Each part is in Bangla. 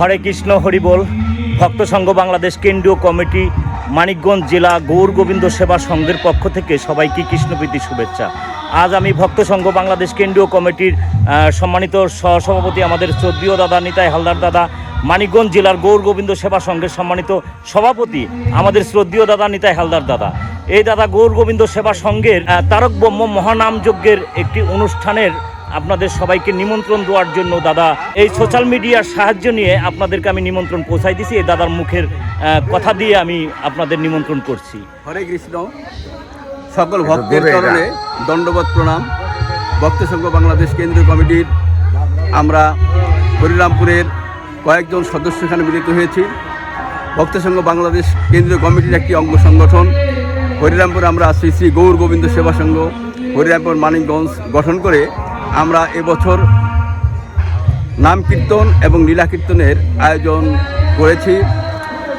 হরে কৃষ্ণ হরিবোল ভক্ত সংঘ বাংলাদেশ কেন্দ্রীয় কমিটি, মানিকগঞ্জ জেলা গৌর গোবিন্দ সেবা সংঘের পক্ষ থেকে সবাইকে কৃষ্ণপ্রীতি শুভেচ্ছা। আজ আমি ভক্ত সংঘ বাংলাদেশ কেন্দ্রীয় কমিটির সম্মানিত সহসভাপতি আমাদের শ্রদ্ধীয় দাদা নিতাই হালদার দাদা, মানিকগঞ্জ জেলার গৌর গোবিন্দ সেবা সংঘের সম্মানিত সভাপতি আমাদের শ্রদ্ধীয় দাদা নিতাই হালদার দাদা। এই দাদা গৌর গোবিন্দ সেবা সংঘের তারক ব্রহ্ম মহানাম যজ্ঞের একটি অনুষ্ঠানের আপনাদের সবাইকে নিমন্ত্রণ দেওয়ার জন্য, দাদা। এই সোশ্যাল মিডিয়ার সাহায্য নিয়ে আপনাদেরকে আমি নিমন্ত্রণ পৌঁছাই দিছি। এই দাদার মুখের কথা দিয়ে আমি আপনাদের নিমন্ত্রণ করছি। হরে কৃষ্ণ। সকল ভক্তের চরণে দণ্ডবত প্রণাম। ভক্ত সংঘ বাংলাদেশ কেন্দ্রীয় কমিটির আমরা হরিরামপুরের কয়েকজন সদস্য এখানে মিলিত হয়েছি। ভক্ত সংঘ বাংলাদেশ কেন্দ্রীয় কমিটির একটি অঙ্গ সংগঠন। হরিরামপুর আমরা শ্রী শ্রী গৌর গোবিন্দ সেবা সংঘ। হরিরামপুর মানিকগঞ্জ গঠন করে আমরা এবছর নাম কীর্তন এবং লীলা কীর্তনের আয়োজন করেছি।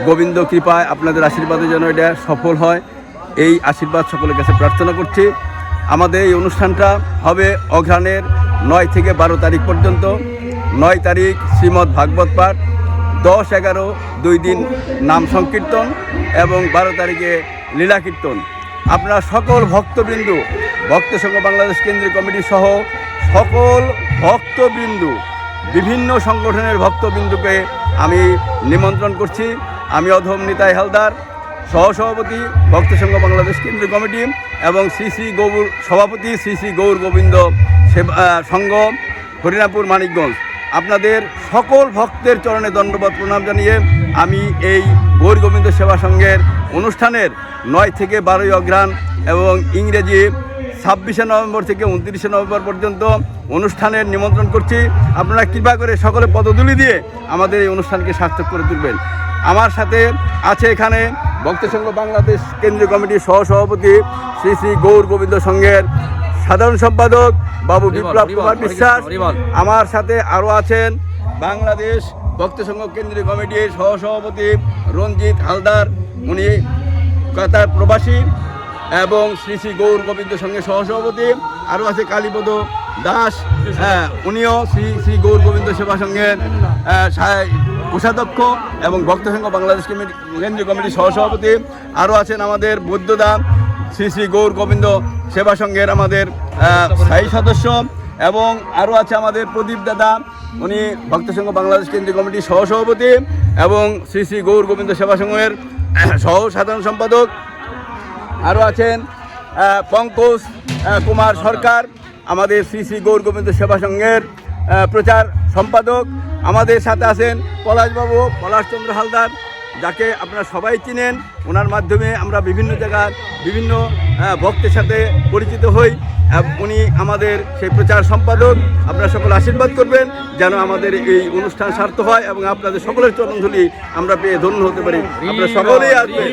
গোবিন্দ কৃপায় আপনাদের আশীর্বাদে যেন এটা সফল হয়, এই আশীর্বাদ সকলের কাছে প্রার্থনা করছি। আমাদের এই অনুষ্ঠানটা হবে অঘ্রাণের নয় থেকে বারো তারিখ পর্যন্ত। নয় তারিখ শ্রীমদ্ ভাগবত পাঠ, দশ এগারো দুই দিন নাম সংকীর্তন এবং বারো তারিখে লীলা কীর্তন। আপনারা সকল ভক্তবৃন্দু, ভক্ত সংঘ বাংলাদেশ কেন্দ্রীয় কমিটি সহ সকল ভক্তবৃন্দু, বিভিন্ন সংগঠনের ভক্তবিন্দুকে আমি নিমন্ত্রণ করছি। আমি অধম নিতাই হালদার, সহসভাপতি, ভক্ত সংঘ বাংলাদেশ কেন্দ্রীয় কমিটি এবং শ্রী শ্রী গৌর সভাপতি শ্রী শ্রী গৌর গোবিন্দ সংঘ হরিনাপুর মানিকগঞ্জ। আপনাদের সকল ভক্তের চরণে দণ্ডবাদ প্রণাম জানিয়ে আমি এই গৌর গোবিন্দ সেবা সংঘের অনুষ্ঠানের নয় থেকে বারোই অগ্রাণ এবং ইংরেজি ছাব্বিশে নভেম্বর থেকে উনত্রিশে নভেম্বর পর্যন্ত অনুষ্ঠানের নিমন্ত্রণ করছি। আপনারা কৃপা করে সকলে পদতুলি দিয়ে আমাদের এই অনুষ্ঠানকে সার্থক করে তুলবেন। আমার সাথে আছে এখানে ভক্ত সংঘ বাংলাদেশ কেন্দ্রীয় কমিটির সহসভাপতি শ্রী শ্রী গৌর গোবিন্দ সংঘের সাধারণ সম্পাদক বাবু বিপ্লব কুমার বিশ্বাস। আমার সাথে আরও আছেন বাংলাদেশ ভক্ত সংঘ কেন্দ্রীয় কমিটির সহসভাপতি রঞ্জিত হালদার। উনি কাতার প্রবাসী। এবং শ্রী শ্রী গৌর গোবিন্দ সঙ্গে সহসভাপতি আরও আছে কালীপদ দাস হ্যাঁ উনিও শ্রী শ্রী গৌর গোবিন্দ সেবা আহ, কোষাধ্যক্ষ এবং ভক্ত সংঘ বাংলাদেশ কমিটি কেন্দ্রীয় কমিটির সহসভাপতি আরও আছেন আমাদের বৌদ্ধদা শ্রী শ্রী গৌর গোবিন্দ সেবা সংঘের আমাদের স্থায়ী সদস্য এবং আরও আছে আমাদের প্রদীপ দাদা উনি ভক্ত সংঘ বাংলাদেশ কেন্দ্রীয় কমিটির সহসভাপতি এবং শ্রী শ্রী গৌর গোবিন্দ সেবা সংঘের সহ সাধারণ সম্পাদক। আরও আছেন পঙ্কজ কুমার সরকার, আমাদের শ্রী শ্রী গৌর গোবিন্দ সেবা সংঘের প্রচার সম্পাদক। আমাদের সাথে আছেন পলাশবাবু, পলাশচন্দ্র হালদার, যাকে আপনারা সবাই চিনেন। ওনার মাধ্যমে আমরা বিভিন্ন জায়গার বিভিন্ন ভক্তের সাথে পরিচিত হই। উনি আমাদের সেই প্রচার সম্পাদক। আপনারা সকল আশীর্বাদ করবেন যেন আমাদের এই অনুষ্ঠান স্বার্থ হয় এবং আপনাদের সকলের চরণধুলি আমরা পেয়ে ধন্য হতে পারি। আপনারা সকলেই আসবেন।